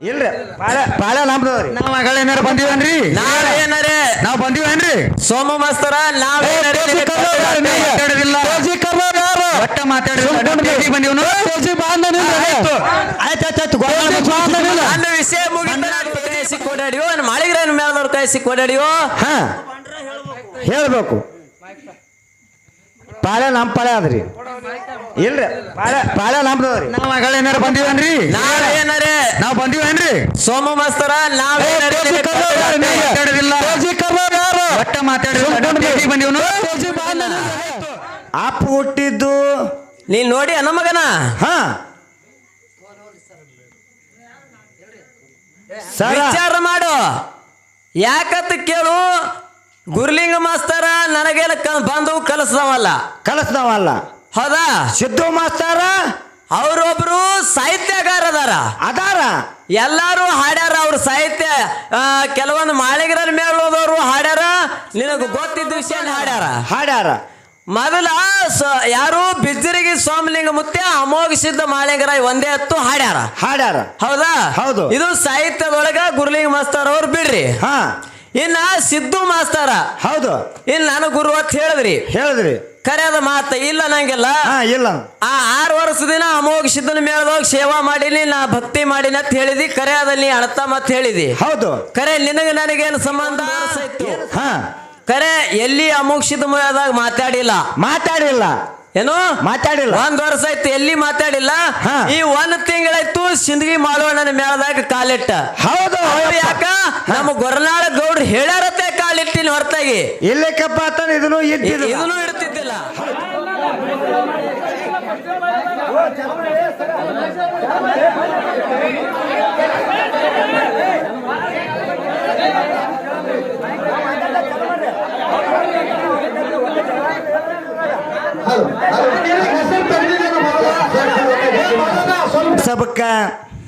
ಇಲ್ರಿ ನಮ್ದವ್ರಿ ನಾವ್ ಮಗಳ ಏನಾರ ಬಂದಿವೇನ್ರಿ? ನಾವ್ ಬಂದಿವೇನ್ರಿ? ಸೋಮ ಮಾಸ್ತರ ಒಟ್ಟ ಮಾತಾಡಿಲ್ಲ ಬಂದಿವನು ಆಯ್ತು. ಆಯ್ತು ಆಯ್ತು ನನ್ನ ವಿಷಯ ಮುಗಿಸಿ ಕೊಡಾಡಿಯೋ ಮಾಳಿಗ್ರೇನ್ ಮೇಲದವ್ರ ಕೈ ಸಿಕ್ಕೊಡಾಡಿಯೋ ಹಾ. ಹೇಳ್ಬೇಕು. ಪಾಳೆ ನಮ್ ಪಾಳೆ ಅದ್ರಿ ಇಲ್ರಿ. ಬಾಳ ನಮ್ದವ್ರಿ ನಾವ್ ಮಗಳ ಏನಾರ ಬಂದಿವೇನ್ರಿ? ನಾವೇನರೇ ನಾವ್ ಬಂದಿವೇನ್ರಿ? ಸೋಮ ಮಾಸ್ತರ ನಿನಗೆ ಮಾತಾಡೋದಿಲ್ಲ. ಒಟ್ಟ ಮಾತಾಡಿ ಬಂದಿವನು? ಅಪ್ಪ ಹುಟ್ಟಿದ್ದು ನೀನ್ ನೋಡಿ ಅನ್ನ ಮಗನ? ಹಾ. ವಿಚಾರ ಮಾಡು. ಯಾಕತ್ ಕೇಳು? ಗುರ್ಲಿಂಗ ಮಾಸ್ತರ ನನಗೇನ ಬಂದು ಕಲಿಸ್ದವಲ್ಲ? ಕಲಿಸ್ದವಲ್ಲ. ಹೌದಾ? ಸಿದ್ದು ಮಾಸ್ತಾರ? ಅವ್ರೊಬ್ರು ಸಾಹಿತ್ಯಗಾರ ಅದಾರ? ಅದಾರ ಎಲ್ಲಾರು ಹಾಡ್ಯಾರ ಅವ್ರ ಸಾಹಿತ್ಯ. ಕೆಲವೊಂದು ಮಾಳಿಗರ ಮೇಳೋದವರು ಹಾಡ್ಯಾರ. ನಿನಗೆ ಗೊತ್ತಿದ್ದ ವಿಷಯ ಹಾಡ್ಯಾರ. ಹಾಡ್ಯಾರ. ಮೊದಲ ಯಾರು ಬಿಜ್ಜರಿಗೆ ಸೋಮಲಿಂಗ ಮುತ್ತೆ ಅಮೋಘ ಸಿದ್ಧ ಮಾಳಿಗರ ಒಂದೇ ಹತ್ತು ಹಾಡ್ಯಾರ. ಹಾಡ್ಯಾರ. ಹೌದಾ? ಹೌದು. ಇದು ಸಾಹಿತ್ಯದೊಳಗ ಗುರುಲಿಂಗ ಮಾಸ್ತರ್ ಅವ್ರು ಬಿಡ್ರಿ. ಹಾ. ಇನ್ನ ಸಿದ್ದು ಮಾಸ್ತರ. ಹೌದು. ಇನ್ ನಾನು ಗುರು ಅಂತ ಹೇಳಿದ್ರಿ. ಹೇಳಿದ್ರಿ. ಕರೆಯದ ಮಾತ ಇಲ್ಲ ನಂಗಿಲ್ಲ. ಹಾ ಇಲ್ಲ. ಆ ಆರು ವರ್ಷ ದಿನ ಅಮೋಘ ಸಿದ್ಧನ ಮೇಳದೋಗಿ ಸೇವಾ ಮಾಡಿನಿ ನಾ ಭಕ್ತಿ ಮಾಡಿನಿ ಅಂತ ಹೇಳಿದಿ ಕರೆಯದಲ್ಲಿ ಅಣತ ಮತ್ ಹೇಳಿದಿ. ಹೌದು. ಕರೆ ನಿನಗೆ ನನಗೇನು ಸಂಬಂಧ? ಹಾ. ಕರೆ ಎಲ್ಲಿ ಅಮೋಘ ಸಿದ್ಧ ಮೇಳದಾಗ ಮಾತಾಡಿಲ್ಲ. ಮಾತಾಡಿಲ್ಲ. ಏನು? ಮಾತಾಡಿಲ್ಲ. ಒಂದ್ ವರ್ಷ ಆಯ್ತು ಎಲ್ಲಿ ಮಾತಾಡಿಲ್ಲ? ಹಾ. ಈ ಒಂದ್ ತಿಂಗಳಾಯ್ತು ಸಿಂದಗಿ ಮಾಳವಣ್ಣನ ಮೇಳದಾಗ ಕಾಲಿಟ್ಟ. ಹೌದು ಯಾಕ? ನಮ್ಮ ಗೊರನಾಳ ಗೌಡ್ರು ಹೇಳ್ಯಾರತ್ತೆ ಕಾಲಿಟ್ಟಿನ ಹೊರತಾಗಿ. ಇಲ್ಲಕ್ಕಪ್ಪ ಕಪ್ಪ ಇದನ್ನು ಇದ್ದಿದ್ದು ಇದನ್ನು ಇಡ್ತಿದ್ದಿಲ್ಲ. ಸಬಕ್ಕ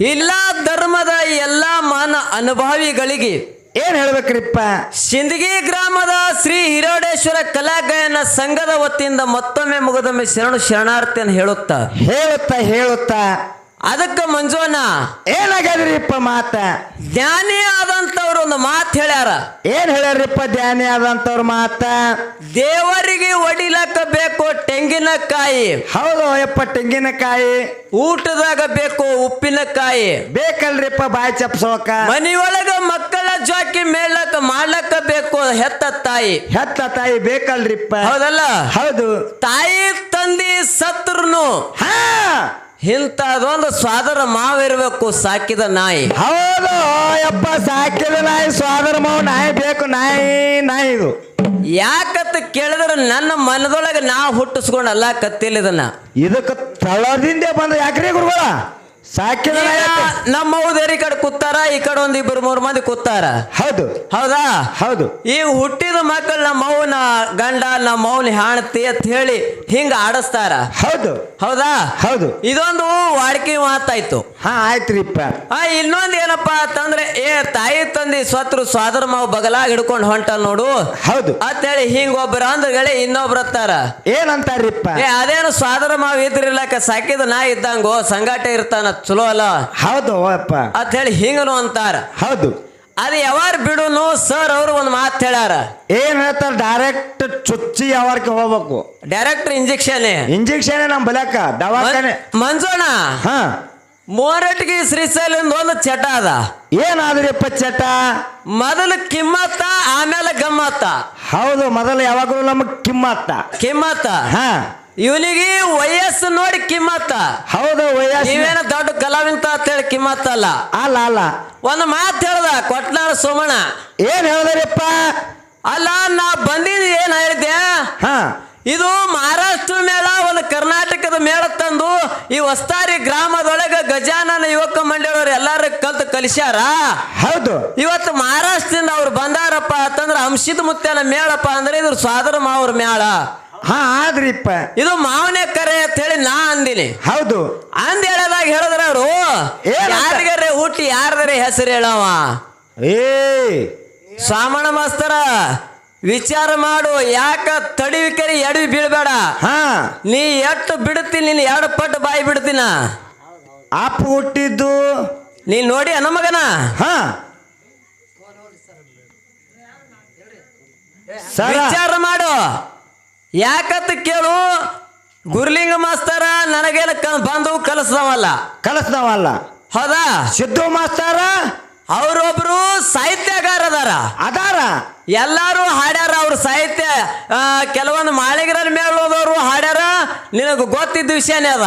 ಇಲ್ಲ ಧರ್ಮದ ಎಲ್ಲ ಮಾನ ಅನುಭವಿಗಳಿಗೆ ಏನ್ ಹೇಳ್ಬೇಕ್ರಿಪ್ಪ? ಸಿಂದಗಿ ಗ್ರಾಮದ ಶ್ರೀ ಹಿರೋಡೇಶ್ವರ ಕಲಾಗಾಯನ ಸಂಘದ ವತಿಯಿಂದ ಮತ್ತೊಮ್ಮೆ ಮುಗದೊಮ್ಮೆ ಶರಣು ಶರಣಾರ್ಥಿಯನ್ನು ಹೇಳುತ್ತಾ. ಹೇಳುತ್ತಾ ಹೇಳುತ್ತಾ. ಅದಕ್ಕೆ ಮಂಜುವಣ್ಣ ಏನಾಗ್ಯದ್ರಿಪ್ಪ ಮಾತ? ಜ್ಞಾನಿ ಆದಂತವ್ರು ಒಂದು ಮಾತು ಹೇಳ್ಯಾರ. ಏನ್ ಹೇಳ್ಯಾರಿಪ್ಪ ಧ್ಯಾನಿ ಆದಂತವ್ರ ಮಾತ? ದೇವರಿಗೆ ಒಡಿಲಕ್ಕ ಬೇಕು ತೆಂಗಿನಕಾಯಿ. ಹೌದು ಯಪ್ಪ ತೆಂಗಿನಕಾಯಿ. ಊಟದಾಗ ಬೇಕು ಉಪ್ಪಿನಕಾಯಿ. ಬೇಕಲ್ರಿಪ್ಪ ಬಾಯಿ ಚಪ್ಸೋಕ? ಮನಿಯೊಳಗ ಮಕ್ಕಳ ಜಾಕಿ ಮೇಳಕ್ಕ ಮಾಡ್ಲಕ್ಕ ಬೇಕು ಹೆತ್ತ ತಾಯಿ. ಹೆತ್ತ ತಾಯಿ ಬೇಕಲ್ರಿಪ್ಪ? ಹೌದಲ್ಲ? ಹೌದು. ತಾಯಿ ತಂದಿ ಸತ್ರನು. ಹಾ! ಇಂಥದೊಂದು ಸ್ವಾದರ ಮಾವಿರ್ಬೇಕು ಸಾಕಿದ ನಾಯಿ. ಹೌದು ಯಪ್ಪ ಸಾಕಿದ ನಾಯಿ ಸ್ವಾದರ ಮಾವು ನಾಯಿ ಬೇಕು ನಾಯಿ ನಾಯಿ ಇದು. ಯಾಕಂತ ಕೇಳಿದ್ರೆ ನನ್ನ ಮನದೊಳಗೆ ನಾ ಹುಟ್ಟಿಸ್ಕೊಂಡಲ್ಲ ಕತ್ತಿಲ್ಲ ಇದನ್ನ ಇದಕ್ಕೆ ತಳದಿಂದ ಬಂದ ಯಾಕ್ರಿ ಗುರುಗಳ? ಸಾಕಿದ ನಮ್ಮ ಕಡೆ ಕೂತಾರ ಈ ಕಡೆ ಒಂದ್ ಇಬ್ಬರು ಮೂರು ಮಂದಿ ಕೂತಾರ. ಹೌದು. ಹೌದಾ? ಹೌದು. ಈ ಹುಟ್ಟಿದ ಮಕ್ಕಳು ನಮ್ಮ ಮೌನ ಗಂಡ ನಮ್ಮ ಮೌನ ಹಾಣತಿ ಅಂತ ಹೇಳಿ ಹಿಂಗ ಆಡಸ್ತಾರ. ಹೌದು. ಹೌದಾ? ಹೌದು. ಇದೊಂದು ವಾಡಿಕೆ ಮಾತಾಯ್ತು. ಹಾ ಆಯ್ತ್ರಿಪ್ಪ ಆ ಇನ್ನೊಂದ್ ಏನಪ್ಪಾ ಅಂತಂದ್ರೆ ಏ ತಾಯಿ ತಂದಿ ಸ್ವತ್ರು ಸ್ವಾದರ ಮಾವು ಬಗಲಾಗ ಹಿಡ್ಕೊಂಡು ಹೊಂಟ ನೋಡು. ಹೌದು. ಅಂತ ಹೇಳಿ ಹಿಂಗ ಒಬ್ಬರ ಹೇಳಿ ಇನ್ನೊಬ್ರ ಹತ್ತಾರ ಏನಂತಾರ್ರಿಪ್ಪ? ಏ ಅದೇನು ಸ್ವಾದರ ಮಾವು ಇದ್ರಿಲ್ಲಕ ಸಾಕಿದ ನಾ ಇದ್ದಂಗೋ ಸಂಗಾಟ ಇರ್ತಾನ ಚಲೋ ಅಲ್ಲ? ಹೌದು ಅಪ್ಪ ಅಂತ ಹೇಳಿ ಹಿಂಗನು ಅಂತಾರ. ಹೌದು. ಅದು ಯಾವಾರ ಬಿಡುನು ಸರ್ ಅವರು ಒಂದು ಮಾತು ಹೇಳ್ಯಾರ. ಏನ್ ಹೇಳ್ತಾರ ಡೈರೆಕ್ಟ್ ಚುಚ್ಚಿ ಯಾವಾರಕ್ಕೆ ಹೋಗ್ಬೇಕು. ಡೈರೆಕ್ಟ್ ಇಂಜೆಕ್ಷನ್ ಇಂಜೆಕ್ಷನ್ ನಮ್ ಬಲಕ ದವಾಖಾನೆ. ಮಂಜೋಣ ಹಾ. ಮೋರಟ್ಗಿ ಶ್ರೀಶೈಲಿಂದ ಒಂದು ಚಟ ಅದ. ಏನಾದ್ರಿಪ್ಪ ಚಟ? ಮೊದಲು ಕಿಮ್ಮತ್ತ ಆಮೇಲೆ ಗಮ್ಮತ್ತ. ಹೌದು ಮೊದಲು ಯಾವಾಗಲೂ ನಮಗ್ ಕಿಮ್ಮತ್ತ. ಕಿಮ್ಮತ್ತ? ಹಾ. ಇವನಿಗೆ ವಯಸ್ಸು ನೋಡಿ ಕಿಮ್ಮತ್ತ. ಹೌದು ವಯಸ್ಸು. ನೀವೇನ ದೊಡ್ಡ ಕಲಾವಿಂತ ಅಂತೇಳಿ ಕಿಮ್ಮತ್ತಲ್ಲ ಅಲ್ಲ? ಅಲ್ಲ ಒಂದು ಮಾತು ಹೇಳ್ದ ಕೊಟ್ನಾಳ ಸೋಮಣ್ಣ. ಏನ್ ಹೇಳಿದ್ರಿಪ್ಪ? ಅಲ್ಲ ನಾ ಬಂದಿದ್ದು ಏನ್ ಹೇಳಿದ್ದೆ? ಹಾ. ಇದು ಮಹಾರಾಷ್ಟ್ರ ಮೇಳ ಒಂದು ಕರ್ನಾಟಕದ ಮೇಳ ತಂದು ಈ ಹೊಸ್ತಾರಿ ಗ್ರಾಮದೊಳಗೆ ಗಜಾನನ ಯುವಕ ಮಂಡಳಿಯವರು ಎಲ್ಲಾರು ಕಲ್ತು ಕಲಿಸ್ಯಾರ? ಹೌದು. ಇವತ್ತು ಮಹಾರಾಷ್ಟ್ರದಿಂದ ಅವ್ರು ಬಂದಾರಪ್ಪ ಅಂತಂದ್ರೆ ಅಂಶಿದ ಮುತ್ಯನ ಮೇಳಪ್ಪ ಅಂದ್ರೆ ಇದ್ರ ಸ್ವಾದರ ಮಾವ್ರ ಮೇಳ. ಹಾ ಆದ್ರಿಪ್ಪ. ಇದು ಮಾವನೇ ಕರೆ ಅಂತ ಹೇಳಿ ನಾ ಅಂದಿನಿ. ಹೌದು. ಅಂದ್ ಹೇಳದಾಗ ಹೇಳಿದ್ರ ಅವರು ಏನಂತ? ಯಾರಿಗಾರೆ ಹುಟ್ಟಿ ಯಾರ್ದಾರೆ ಹೆಸರು ಹೇಳವ? ಏ. ಸ್ವಾಮಣ ಮಾಸ್ತರ ವಿಚಾರ ಮಾಡು ಯಾಕ ತಡಿವಿಕರಿ ಎಡವಿ ಬೀಳ್ಬೇಡ? ಹಾ. ನೀ ಎಷ್ಟು ಬಿಡ್ತೀನಿ ನೀನು ಎರಡು ಪಟ್ಟು ಬಾಯಿ ಬಿಡ್ತೀನ? ಅಪ್ಪ ಹುಟ್ಟಿದ್ದು. ನೀನ್ ನೋಡಿ ಅನಮಗನ ಮಗನ? ಹಾ. ಸರ. ವಿಚಾರ ಮಾಡು. ಯಾಕಂತ ಕೇಳು? ಗುರುಲಿಂಗ ಮಾಸ್ತರ ನನಗೇನ ಕ- ಬಂದು ಕಲಿಸ್ದವಲ್ಲ? ಕಲಿಸ್ದವಲ್ಲ. ಹೌದಾ? ಸಿದ್ದು ಮಾಸ್ತಾರ? ಅವ್ರೊಬ್ರು ಸಾಹಿತ್ಯಗಾರ ಅದಾರ. ಅದಾರ ಎಲ್ಲಾರು ಹಾಡ್ಯಾರ ಅವ್ರ ಸಾಹಿತ್ಯ. ಕೆಲವೊಂದು ಮಾಳಿಗರ ಮೇಳದವರು ಹಾಡ್ಯಾರ. ನಿನಗ ಗೊತ್ತಿದ್ದ ವಿಷಯನೇ ಅದ.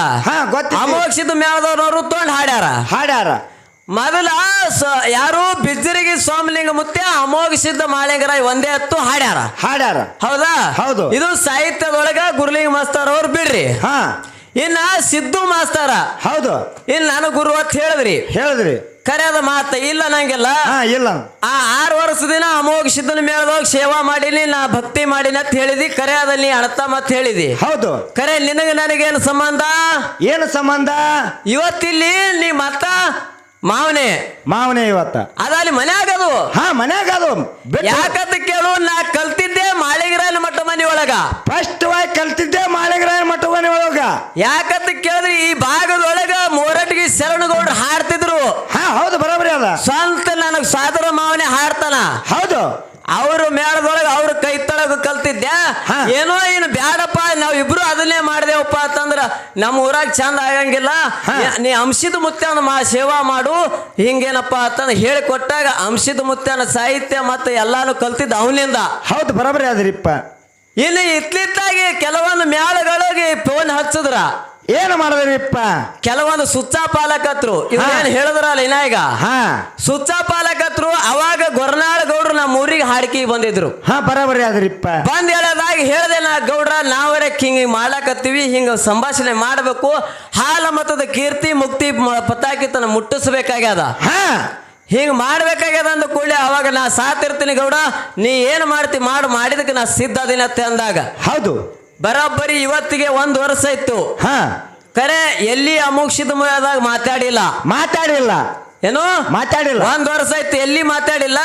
ಅಮೋಕ್ಷದ ಮೇಳದವ್ರವ್ರು ತೊಂಡ್ ಹಾಡ್ಯಾರ. ಹಾಡ್ಯಾರ. ಮೊದಲ ಸ- ಯಾರು ಬಿಜ್ಜರಿಗೆ ಸೋಮಲಿಂಗ ಮುತ್ಯ ಅಮೋಘ ಮಾಳಿಂಗರ ಒಂದೇ ಹತ್ತು ಹಾಡ್ಯಾರ. ಹಾಡ್ಯಾರ. ಹೌದಾ? ಹೌದು. ಇದು ಸಾಹಿತ್ಯದೊಳಗ ಗುರುಲಿಂಗ ಮಾಸ್ತರ್ ಅವ್ರು ಬಿಡ್ರಿ. ಹಾ. ಇನ್ನ ಸಿದ್ದು ಮಾಸ್ತರ. ಹೌದು. ಇನ್ ನಾನು ಗುರು ಅಂತ ಹೇಳಿದ್ರಿ. ಹೇಳಿದ್ರಿ. ಕರೆಯದ ಮಾತ ಇಲ್ಲ ನಂಗಿಲ್ಲ. ಹಾ ಇಲ್ಲ. ಆ ಆರು ವರ್ಷ ದಿನ ಅಮೋಘ ಸಿದ್ಧನ ಹೋಗಿ ಸೇವಾ ಮಾಡಿನಿ ನಾ ಭಕ್ತಿ ಮಾಡೀನಿ ಅಂತ ಹೇಳಿದಿ ಕರೆಯದ ನೀ ಅಣತ ಮತ್ ಹೇಳಿದಿ. ಹೌದು. ಕರೆ ನಿನಗೆ ನನಗೇನು ಸಂಬಂಧ? ಏನು ಸಂಬಂಧ? ಇವತ್ತಿಲ್ಲಿ ನೀ ಮತ್ತ ಮಾವನೆ. ಮಾವನೇ ಇವತ್ತ. ಅದಲ್ಲಿ ಮನ್ಯಾಗದು. ಹಾ ಮನ್ಯಾಗ ಅದು ಯಾಕಂತ ಕೇಳು ನಾ ಕಲ್ತಿದ್ದೆ ಮಾಳಿಗರಾಯನ ಮಠ ಮನೆ ಒಳಗ ಫಸ್ಟ್ ವಾಯ್ ಕಲ್ತಿದ್ದೆ ಮಾಳಿಗರಾಯನ ಮಠ ಮನೆ ಒಳಗ ಯಾಕಂತ ಕೇಳಿದ್ರಿ ಈ ಭಾಗದೊಳಗ ಮೋರಟ್ಗಿ ಶರಣಗೌಡ್ರು ಹಾಡ್ತಿದ್ರು. ಹಾ ಹೌದು ಬರೋಬರಿ ಅದ. ಸ್ವಂತ ನನಗ್ ಸಾದರ ಮಾವನೆ ಹಾಡ್ತಾನ. ಹೌದು. ಅವ್ರ ಮೇಳದೊಳಗ ಅವ್ರ ಕೈ ತಳಗ ಕಲ್ತಿದ್ದೆ. ಏನೋ ಇನ್ನು ಬ್ಯಾಡಪ್ಪ ನಾವ್ ಇಬ್ರು ಅದನ್ನೇ ಮಾಡ್ದೇವಪ್ಪ ಅಂತಂದ್ರ ನಮ್ಮ ಊರಾಗ ಚಂದ ಆಗಂಗಿಲ್ಲ. ನೀ- ಅಂಶಿದ ಮುತ್ಯನ ಮಾ ಸೇವಾ ಮಾಡು. ಹಿಂಗೇನಪ್ಪ ಅಂತಂದ್ ಹೇಳಿಕೊಟ್ಟಾಗ ಅಂಶದ ಮುತ್ಯನ ಸಾಹಿತ್ಯ ಮತ್ತೆ ಎಲ್ಲಾನು ಕಲ್ತಿದ್ದ ಅವನಿಂದ. ಹೌದು ಬರೋಬರಿ ಅದ್ರಿಪ್ಪ ಇಲ್ಲಿ ಇತ್ಲಿತ್ತಾಗಿ ಕೆಲವೊಂದು ಮ್ಯಾಲಗಳಿಗೆ ಫೋನ್ ಹಚ್ಚದ್ರ. ಏನು ಮಾಡಿದ್ರಿಪ್ಪ ಕೆಲವೊಂದು ಸುಚ್ಚ ಪಾಲಕತ್ರು ಇವ್ರೇನ್ ಹೇಳಿದ್ರಲ್ಲ ಇನ್ನ ಈಗ? ಹಾ. ಸುಚ್ಚ ಪಾಲಕತ್ರು ಅವಾಗ ಗೊರನಾಳ ಗೌಡ್ರು ನಮ್ಮ ಊರಿಗೆ ಹಾಡಿಕೆ ಬಂದಿದ್ರು. ಹಾ ಬರಬರಿ ಅದ್ರಿಪ್ಪ ಬಂದ್ ಹೇಳದಾಗ ಹೇಳ್ದೆ ನಾ ಗೌಡ್ರ ನಾವರೇ ಹಿಂಗ್ ಮಾಡ್ಲಾಕತ್ತೀವಿ ಹಿಂಗ ಸಂಭಾಷಣೆ ಮಾಡಬೇಕು ಹಾಲ ಮತದ ಕೀರ್ತಿ ಮುಕ್ತಿ ಪತಾಕಿತನ ಪತಾಕಿ ತನ ಮುಟ್ಟಿಸ್ಬೇಕಾಗ್ಯದ. ಹಾ. ಹಿಂಗ್ ಮಾಡ್ಬೇಕಾಗ್ಯದ ಅಂದ ಕೂಡಲೇ ಅವಾಗ ನಾ ಸಾತಿರ್ತೀನಿ ಗೌಡ ನೀ ಏನು ಮಾಡ್ತಿ ಮಾಡು ಮಾಡಿದಕ್ಕೆ ನಾ ಸಿದ್ಧ ಅದಿನತ್ತೆ ಅಂದಾಗ. ಹೌದು. ಬರೋಬ್ಬರಿ ಇವತ್ತಿಗೆ ಒಂದ್ ವರ್ಷ ಇತ್ತು. ಹಾ. ಕರೆ ಎಲ್ಲಿ ಅಮೋಕ್ಷಿತ ಮೂಲದಾಗ ಮಾತಾಡಿಲ್ಲ? ಮಾತಾಡಿಲ್ಲ. ಏನು? ಮಾತಾಡಿಲ್ಲ. ಒಂದ್ ವರ್ಷ ಆಯ್ತು ಎಲ್ಲಿ ಮಾತಾಡಿಲ್ಲ.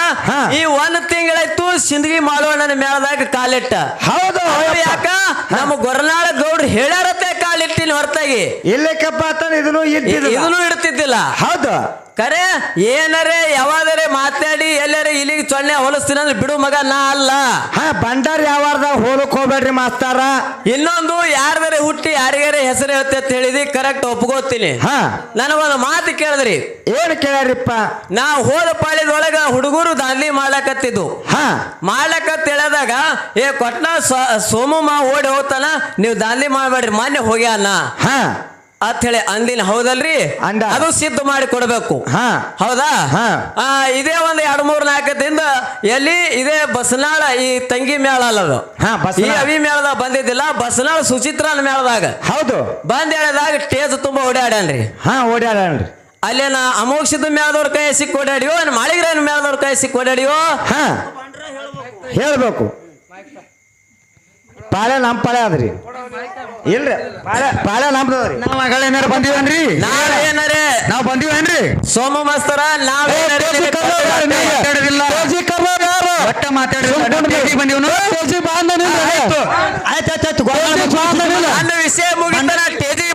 ಈ ಒಂದ್ ತಿಂಗಳಾಯ್ತು ಸಿಂದಗಿ ಮಾಡೋಣ ಮೇಳದಾಗ ಕಾಲಿಟ್ಟ. ಹೌದು ಯಾಕ? ನಮ್ಮ ಗೊರನಾಳ ಗೌಡ್ರು ಹೇಳ್ಯಾರತ್ತೆ ಕಾಲಿಟ್ಟಿನ ಹೊರತಾಗಿ. ಇಲ್ಲಕ್ಕಪ್ಪ ಅಂತ ಇದನ್ನು ಇಡ್ತಿದ್ದಿಲ್ಲ. ಹೌದು. ಕರೆ ಏನರೇ ಯಾವಾದರೆ ಮಾತಾಡಿ ಇಲ್ಲಿಗೆ ಸೊಳ್ಳೆ ಹೊಲಿಸ್ತೀನಿ ಅಂದ್ರೆ ಬಿಡು ಮಗ ನಾ ಅಲ್ಲ. ಹಾ ಬಂಡಾರ ಯಾವಾರ್ದಾಗ ಹೋಲಕ್ ಹೋಗ್ಬೇಡ್ರಿ ಮಾಸ್ತಾರ. ಇನ್ನೊಂದು ಯಾರ್ದಾರೆ ಹುಟ್ಟಿ ಯಾರಿಗಾರೆ ಹೆಸರು ಹೇಳ್ತೆ ಅಂತ ಹೇಳಿದಿ ಕರೆಕ್ಟ್ ಒಪ್ಕೋತೀನಿ. ಹಾ. ನನಗೊಂದು ಮಾತು ಕೇಳಿದ್ರಿ. ಏನು ಕೇಳ್ರಿಪ್ಪ? ನಾ ಹೋದ ಪಾಳಿದೊಳಗ ಹುಡುಗರು ದಾಂಧಿ ಮಾಡ್ಲಕತ್ತಿದ್ದು. ಹಾ. ಮಾಡ್ಲಕತ್ ಹೇಳದಾಗ ಏ ಕೊಟ್ನ ಸೋಮಮ್ಮ ಓಡಿ ಹೋಗ್ತಾನ ನೀವು ದಾಂಧಿ ಮಾಡ್ಬೇಡ್ರಿ ಮೊನ್ನೆ ಹೋಗ್ಯಾನ. ಹಾ. ಅಂತ ಹೇಳಿ ಅಂದಿನ ಹೌದಲ್ರಿ? ಅಂದ. ಅದು ಸಿದ್ಧ ಮಾಡಿ ಕೊಡಬೇಕು. ಹಾ. ಹೌದಾ? ಹಾ. ಆ, ಇದೇ ಒಂದು ಎರಡು ಮೂರು ನಾಲ್ಕದಿಂದ ಎಲ್ಲಿ ಇದೇ ಬಸನಾಳ ಈ ತಂಗಿ ಮೇಳ ಅಲ್ಲ ಅದು. ಹಾ, ಈ ಬಸನಾಳ. ಅವಿ ಮೇಳದಾಗ ಬಂದಿದ್ದಿಲ್ಲ ಬಸನಾಳ ಸುಚಿತ್ರನ ಮೇಳದಾಗ ಹೌದು. ಬಂದ್ ಹೇಳಿದಾಗ ಟೇಜ್ ತುಂಬಾ ಓಡಾಡ್ಯಾನ್ರಿ ಹಾ ಓಡ್ಯಾಡನ್ರಿ ಅಲ್ಲೇನ ಅಮೋಕ್ಷದ ಮೇಳದವ್ರ ಕೈ ಸಿಕ್ಕಿ ಓಡಾಡಿಯೋ ಮಾಳಿಗ್ರಾಯನ ಮೇಳದವ್ರ ಕೈ ಸಿಕ್ಕಿ ಓಡಾಡಿಯೋ ಹಾ. ಹೇಳ್ಬೇಕು. ಪಾಳೆ ನಮ್ ಪಾಳೆ ಅದ್ರಿ. ಇಲ್ರಿ ಪಾಳೆ ಪಾಳೆ ನಮ್ದದ್ರಿ ನಾವ್ ಮಗಳೇನಾರ ಬಂದಿವೇನ್ರಿ? ನಾವೇನರೇ ನಾವ್ ಬಂದಿವನ್ರಿ? ಸೋಮ ಮಾಸ್ತರ ನಿನಗೆ ಮಾತಾಡೋದಿಲ್ಲ. ಒಟ್ಟ ಮಾತಾಡಿಲ್ಲ ಬಂದಿವನು? ಆಯ್ತು. ಆಯ್ತು ನನ್ನ ವಿಷಯ ಮುಗಿತನ ಟೇಜಿ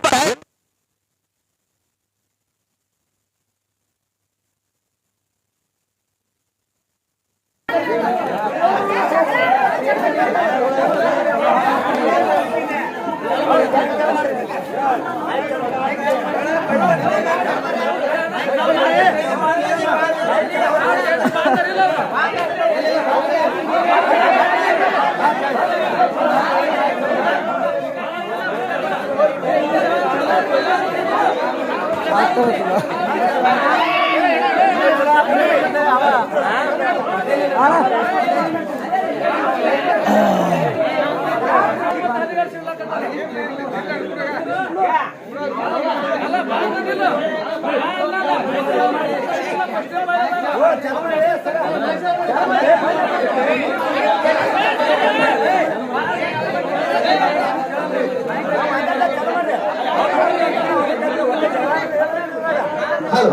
చెప్పండి হ্যালো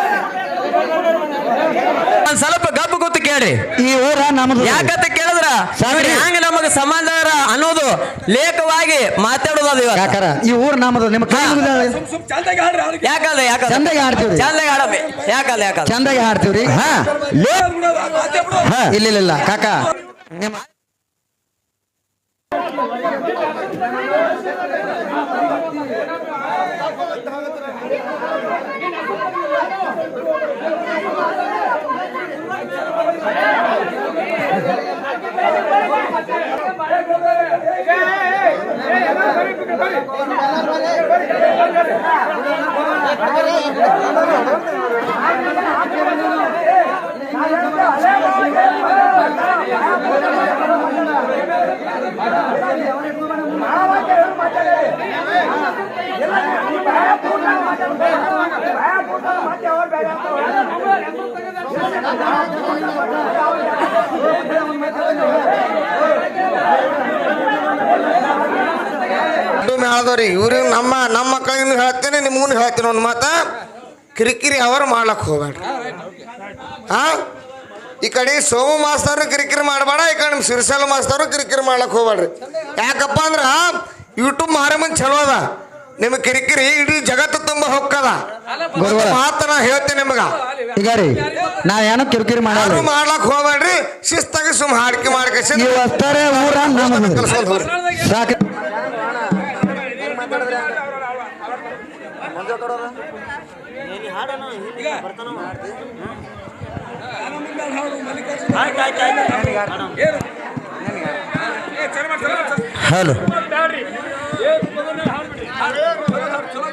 ಒಂದ್ ಸ್ವಲ್ಪ ಗಬ್ಬು ಗೊತ್ತು ಕೇಳ್ರಿ ಈ ಊರ ನಮ್ದು ಯಾಕಂತ ಕೇಳಿದ್ರ? ಸಾಕ್ರಿ. ಹ್ಯಾಂಗ ನಮಗ ಸಂಬಂಧ ಅನ್ನೋದು ಲೇಖವಾಗಿ ಮಾತಾಡೋದು ಅದು ಇವತ್ತು. ಯಾಕಾರ? ಈ ಊರ ನಮ್ದು ಕೈ ಮುಗಿದ ಯಾಕಲ್ಲ ಯಾಕಲ್ಲ ಚಂದಾಗಿ ಹಾಡ್ತೀವ್ರಿ. ಚಂದಾಗಿ ಆಡಬಿ ಯಾಕಲ್ಲ ಯಾಕಲ್ಲ ಚಂದಾಗಿ ಹಾಡ್ತೀವ್ರಿ. ಹಾ, ಇಲ್ಲ ಇಲ್ಲ ಇಲ್ಲ. ಕಾಕ. ನಿಮ್ಮ I'm going to have to go to the hospital. ಇದು ಮೇಳದವ್ರಿ ಇವ್ರಿಗೆ ನಮ್ಮ ನಮ್ಮ ಮಕ್ಕಳಿಗೂ ಹೇಳ್ತೇನೆ ನಿಮ್ಮೂನ್ ಹೇಳ್ತೀನಿ ಒಂದು ಮಾತ. ಕಿರಿಕಿರಿ ಅವರು ಮಾಡ್ಲಕ್ಕೆ ಹೋಗ್ಬೇಡ್ರಿ ಹಾ ಈ ಕಡೆ ಸೋಮು ಮಾಸ್ತರು ಕಿರಿಕಿರಿ ಮಾಡಬೇಡ, ಈ ಕಡೆ ನಿಮ್ಮ ಸಿರಿಸಲು ಮಾಸ್ತರು ಕಿರಿಕಿರಿ ಮಾಡ್ಲಕ್ಕೆ ಹೋಗ್ಬೇಡ್ರಿ ಯಾಕಪ್ಪ ಅಂದ್ರೆ ಯೂಟ್ಯೂಬ್ ಮಾರಮನ್ ಚಲೋ ಅದ. ನಿಮ್ ಕಿರಿಕಿರಿ ಇಡೀ ಜಗತ್ತು ತುಂಬ ಹೊಕ್ಕದ ಗುರುಗಳ. ಮಾತ ನಾ ಹೇಳ್ತೀನಿ ನಿಮಗ ಈಗ ರೀ ನಾ ಏನೋ ಕಿರಿಕಿರಿ ಮಾಡಲ್ಲ ಮಾಡ್ಲಾಕ್ ಮಾಡ್ಲಕ್ ಹೋಗ್ಬೇಡ್ರಿ ಶಿಸ್ತಾಗಿ ಸುಮ್ ಹಾಡಿಕೆ ಮಾಡ್ಕೆ ನೀವು ಊರ ನಮ್ದು ಕಲ್ಸ್ಕೊಂಡ್ ಹೋಗ್ರಿ ಸಾಕು hello Her, her, her, her,